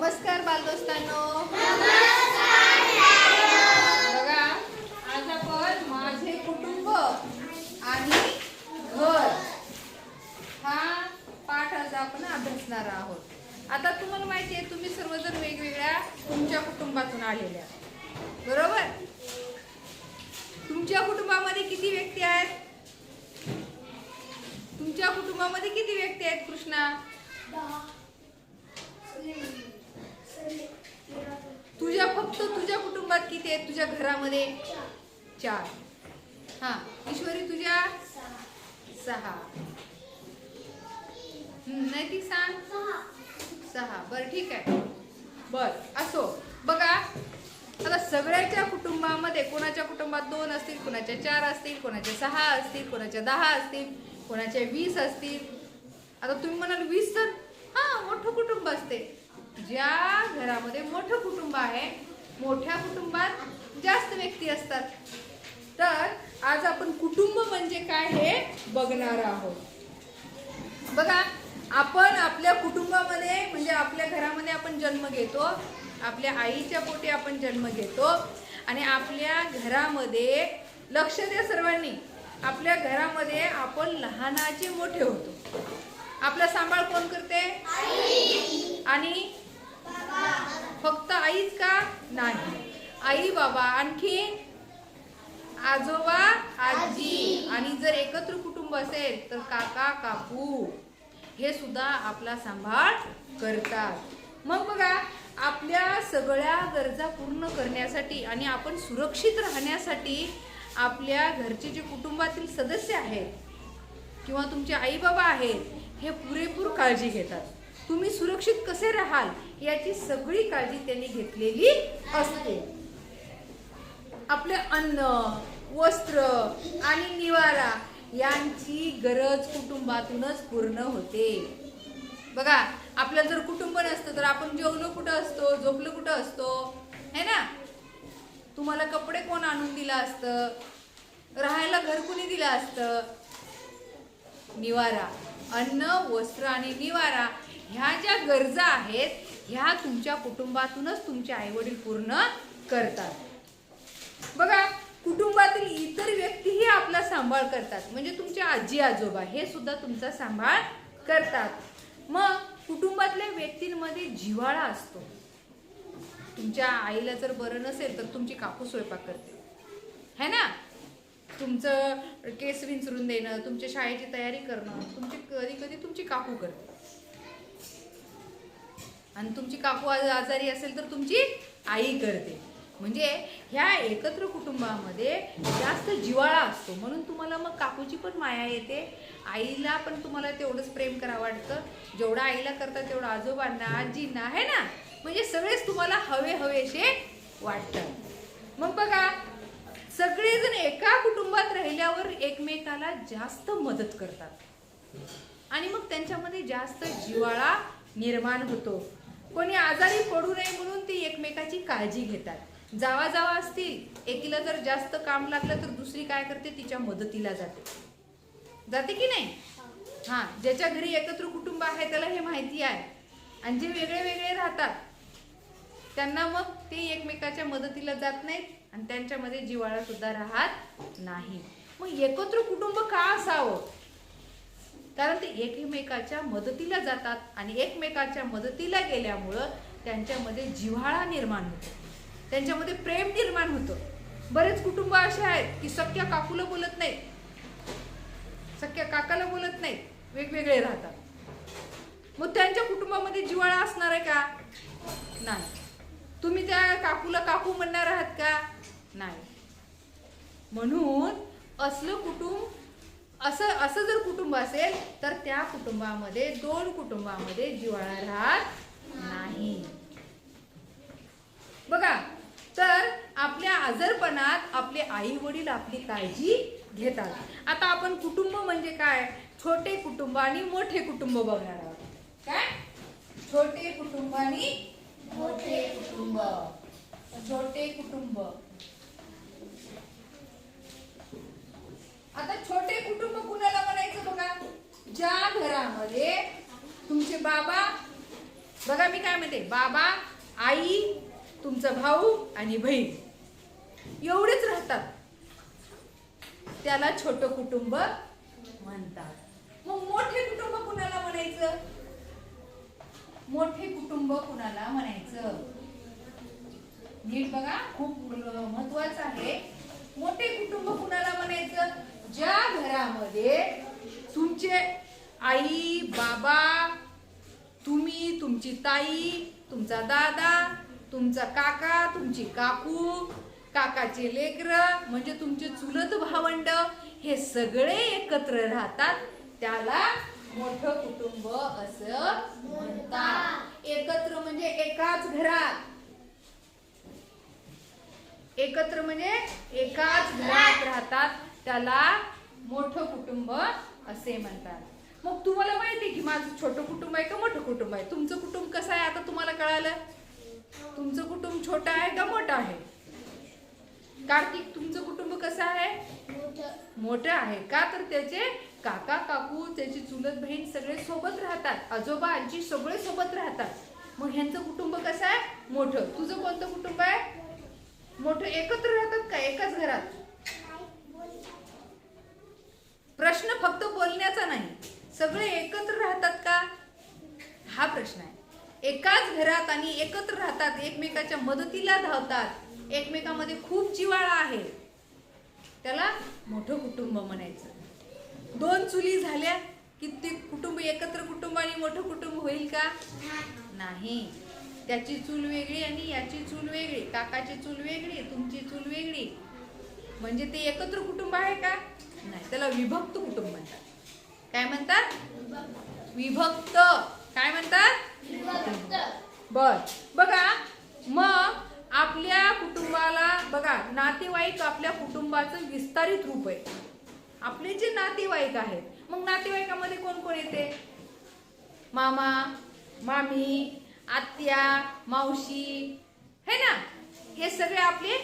नमस्कार बालदोस्तांनो. बघा आज आपण माझे कुटुंब आणि घर हा पाठ आज आपण अभ्यासणार आहोत. आता तुम्हाला माहिती आहे तुम्ही सर्वजण वेगवेगळ्या तुमच्या कुटुंबातून आलेल्या बरोबर? तुमच्या कुटुंबामध्ये किती व्यक्ती आहेत? तुमच्या कुटुंबामध्ये किती व्यक्ती आहेत कृष्णा? तुझ्या फक्त तुझ्या कुटुंबात किती आहेत? तुझ्या घरामध्ये? चार. हा. ईश्वरी तुझ्या? सहा. नाही नैतिक सांग. सहा. बर ठीक आहे. बर असो. बघा आता सगळ्याच्या कुटुंबामध्ये कोणाच्या कुटुंबात दोन असतील कोणाच्या चार असतील कोणाच्या सहा असतील कोणाच्या दहा असतील कोणाच्या वीस असतील? आता तुम्ही म्हणाल वीस तर हा मोठं कुटुंब असते. ज्या घरामध्ये मोठं कुटुंब आहे मोठ्या कुटुंबात जास्त व्यक्ती असतात. तर आज आपण कुटुंब म्हणजे काय हे बघणार आहोत. बघा आपण आपल्या कुटुंबामध्ये म्हणजे आपल्या घरामध्ये आपण जन्म घेतो आपल्या आईच्या पोटी आपण जन्म घेतो आणि आपल्या घरामध्ये लक्ष द्या सर्वांनी आपल्या घरामध्ये आपण लहानाचे मोठे होतो. आपला सांभाळ कोण करते? आणि फक्त आईच का? नाही. आई बाबा आणखी? आजोबा आजी. आणि जर एकत्र कुटुंब असेल तर काका काकू. हे सुद्धा आपला सांभाळ करतात. मग बघा आपल्या सगळ्या गरजा पूर्ण करण्यासाठी आणि आपण सुरक्षित राहण्यासाठी आपल्या घरचे जे कुटुंबातील सदस्य आहेत किंवा तुमचे आई बाबा आहेत हे पुरेपूर काळजी घेतात. तुम्ही सुरक्षित कसे राहाल याची सगळी काळजी त्यांनी घेतलेली असते. आपले अन्न वस्त्र आणि निवारा यांची गरज कुटुंबातूनच पूर्ण होते. बघा आपलं जर कुटुंब नसतं तर आपण जेवलो कुठं असतो झोपलो कुठं असतो? है ना? तुम्हाला कपडे कोण आणून दिलं असतं? राहायला घर कुणी दिलं असतं? निवारा. अन्न वस्त्र आणि निवारा ह्या ज्या गरजा आहेत ह्या तुमच्या कुटुंबातूनच तुमचे आईवडील पूर्ण करतात. बघा कुटुंबातील इतर व्यक्तीही आपला सांभाळ करतात. म्हणजे तुमचे आजी आजोबा हे सुद्धा तुमचा सांभाळ करतात. मग कुटुंबातल्या व्यक्तींमध्ये जिव्हाळा असतो. तुमच्या आईला जर बरं नसेल तर तुमची काकू स्वयंपाक करते. है ना? तुमचं केस विंचरून देणं तुमच्या शाळेची तयारी करणं तुमची कधी कधी तुमची काकू करते. आणि तुमची काकू आज आजारी असेल तर तुमची आई करते. म्हणजे ह्या एकत्र कुटुंबामध्ये जास्त जिवाळा असतो. म्हणून तुम्हाला मग काकूची पण माया येते. आईला पण तुम्हाला तेवढंच प्रेम करा वाटतं. जेवढं आईला करता तेवढं आजोबांना आजींना आहे ना म्हणजे सगळेच तुम्हाला हवे हवेशे वाटतात. मग बघा सगळेजण एका कुटुंबात राहिल्यावर एकमेकाला जास्त मदत करतात. आणि मग त्यांच्यामध्ये जास्त जिवाळा निर्माण होतो. कोणी आजारी पडू नये म्हणून ती एकमेकाची काळजी घेतात. जावा जावा असतील एकीला जर जास्त काम लागलं तर दुसरी काय करते? तिच्या मदतीला जाते. जाते की नाही? हां ज्याच्या घरी एकत्र कुटुंब आहे त्याला हे माहिती आहे. आणि जे वेगळे वेगळे राहतात त्यांना मग ते एकमेकाच्या मदतीला जात नाहीत. आणि त्यांच्यामध्ये जिवाळा सुद्धा राहत नाही. मग एकत्र कुटुंब का असावं? कारण ते एकमेकाच्या मदतीला जातात आणि एकमेकाच्या मदतीला गेल्यामुळं त्यांच्यामध्ये जिव्हाळा निर्माण होतो. त्यांच्यामध्ये प्रेम निर्माण होतं. बरेच कुटुंब असे आहेत की सख्या काकूला बोलत नाही सख्या काकाला बोलत नाहीत. वेगवेगळे राहतात. मग त्यांच्या कुटुंबामध्ये जिव्हाळा असणार आहे का? नाही. तुम्ही त्या काकूला काकू म्हणणार आहात का? नाही. म्हणून असलं कुटुंब असं असं जर कुटुंब असेल तर त्या कुटुंबामध्ये दोन कुटुंबामध्ये जिवाळा राहत नाही. बघा तर आपल्या आजारपणात आपले आई वडील आपली काळजी घेतात. आता आपण कुटुंब म्हणजे काय? छोटे कुटुंब आणि मोठे कुटुंब बघणार आहोत. काय? छोटे कुटुंब आणि मोठे कुटुंब. छोटे कुटुंब. आता छोटे कुटुंब कुणाला म्हणायचं बघा? ज्या घरामध्ये तुमचे बाबा बघा मी काय म्हणते बाबा आई तुमचा भाऊ आणि बहीण एवढेच राहतात. त्याला छोट कुटुंब म्हणतात. मग मोठे कुटुंब कुणाला म्हणायचं? मोठे कुटुंब कुणाला म्हणायचं? नीट बघा खूप महत्वाचं आहे. मोठे कुटुंब कुणाला म्हणायचं? ज्या घरामध्ये तुमचे आई बाबा तुम्ही तुमची ताई तुमचा दादा तुमचा काका तुमची काकू काकाचे लेकर म्हणजे तुमचे चुलत भावंड हे सगळे एकत्र राहतात. त्याला मोठं कुटुंब असं म्हणतात. एकत्र म्हणजे एकाच घरात. एकत्र म्हणजे एकाच घरात राहतात. त्याला मोठं कुटुंब असे म्हणतात. मग तुम्हाला माहिती आहे की माझं छोटं कुटुंब आहे का मोठं कुटुंब आहे? तुमचं कुटुंब कसं आहे आता तुम्हाला कळालं? तुमचं कुटुंब छोटं आहे का मोठं आहे? कार्तिक तुमचं कुटुंब कसं आहे? मोठं आहे. का तर त्याचे काका काकू त्याची चुलत बहीण सगळे सोबत राहतात. आजोबा आजी सगळे सोबत राहतात. मग ह्यांचं कुटुंब कसं आहे? मोठं. तुझं कोणतं कुटुंब आहे? मोठं एकत्र राहतात का? एकाच घरात? प्रश्न फक्त बोलण्याचा नाही. सगळे एकत्र राहतात का? हा प्रश्न आहे. एकाच घरात आणि एकत्र राहतात एकमेकाच्या मदतीला धावतात एकमेकामध्ये खूप जिवाळा आहे. त्याला मोठं कुटुंब म्हणायचं. दोन चुली झाल्या की ते कुटुंब एकत्र कुटुंब आणि मोठं कुटुंब होईल का? नाही. त्याची चूल वेगळी आणि याची चूल वेगळी काकाची चूल वेगळी तुमची चूल वेगळी. म्हणजे ते एकत्र कुटुंब आहे का? त्याला विभक्त कुटुंब म्हणतात. काय म्हणतात? विभक्त. काय म्हणतात? बर. बघा मग आपल्या कुटुंबाला बघा नातेवाईक आपल्या कुटुंबाचं विस्तारित रूप आहे. आपले जे नातेवाईक आहेत मग नातेवाईकामध्ये कोण कोण येते? मामा मामी आत्या मावशी है ना? हे सगळे आपले